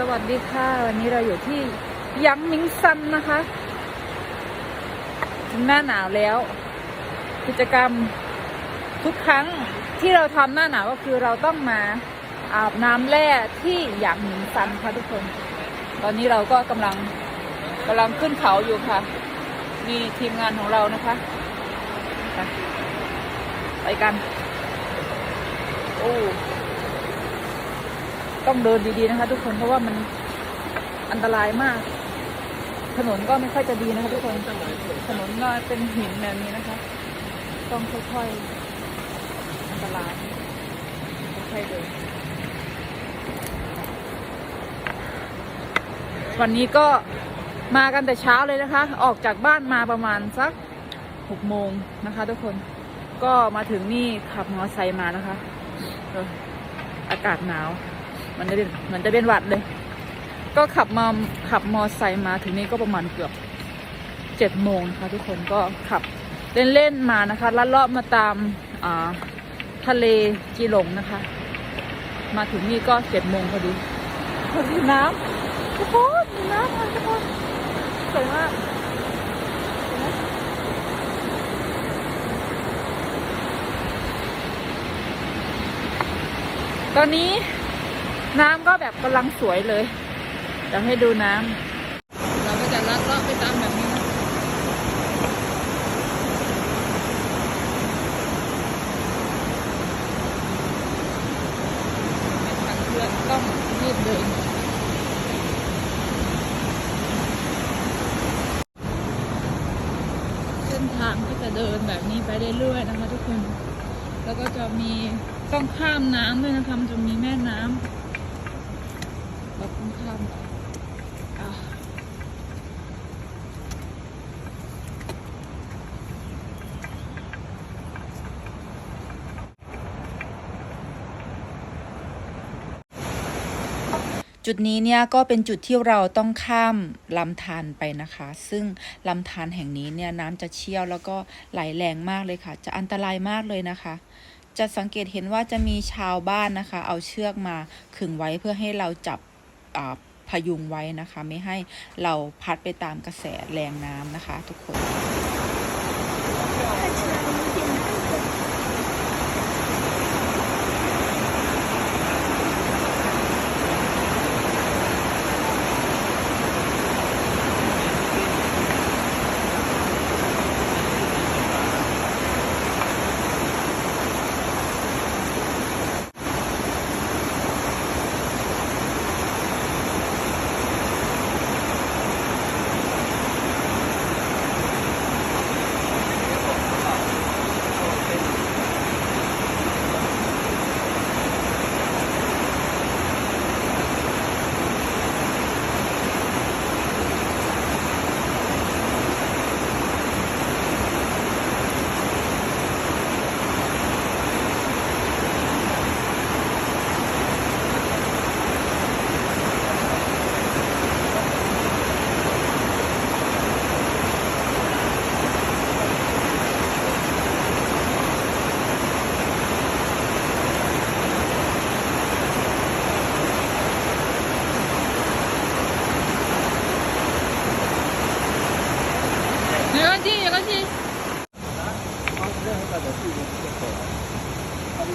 สวัสดีค่ะ วันนี้เราอยู่ที่ยังมิงซันนะคะถึงหน้าหนาวแล้ว กิจกรรมทุกครั้งที่เราทำหน้าหนาวก็คือเราต้องมาอาบน้ำแร่ที่ยางหมิงซันค่ะทุกคน ตอนนี้เราก็กำลังกำลังขึ้นเขาอยู่ค่ะ มีทีมงานของเรานะคะ ไปกัน โอ้ ต้องเดินดีๆนะคะ ทุกคนเพราะว่ามันอันตรายมาก ถนนก็ไม่ค่อยจะดีนะคะทุกคนถนนก็เป็นหินแบบนี้นะคะ ต้องค่อยๆอันตรายค่อยๆเดินวันนี้ก็มากันแต่เช้าเลยนะคะ ออกจากบ้านมาประมาณสักหกโมงนะคะ ทุกคนก็มาถึงนี่ขับมอเตอร์ไซค์มานะคะอากาศหนาว มันจะเป็นเหมือนจะเป็นหวัดเลย ก็ขับมาขับมอไซค์มาถึงนี้ก็ประมาณเกือบเจ็ดโมงนะคะทุกคนก็ขับเล่นๆมานะคะลัดเลาะมาตามอ่าทะเลจีหลงนะคะ มาถึงนี่ก็เจ็ดโมงพอดีพอดีน้ำทุกคนน้ำทุกคนสวยมากตอนนี้ น้ำก็แบบกำลังสวยเลยเดี๋ยวให้ดูน้ำเราก็จะลัดเลาะไปตามแบบนี้นะไม่ทันเพื่อนต้องรีบเดินเส้นทางก็จะเดินแบบนี้ไปเรื่อยๆนะคะทุกคน แล้วก็จะมีต้องข้ามน้ำด้วยนะคะ จะมีแม่น้ำ เราต้องข้ามจุดนี้เนี่ยก็เป็นจุดที่เราต้องข้ามลำธารไปนะคะ ซึ่งลำธารแห่งนี้เนี่ยน้ำจะเชี่ยวแล้วก็ไหลแรงมากเลยค่ะ จะอันตรายมากเลยนะคะ จะสังเกตเห็นว่าจะมีชาวบ้านนะคะ เอาเชือกมาขึงไว้เพื่อให้เราจับ พยุงไว้นะคะ ไม่ให้เราพัดไปตามกระแสแรงน้ำนะคะ ทุกคน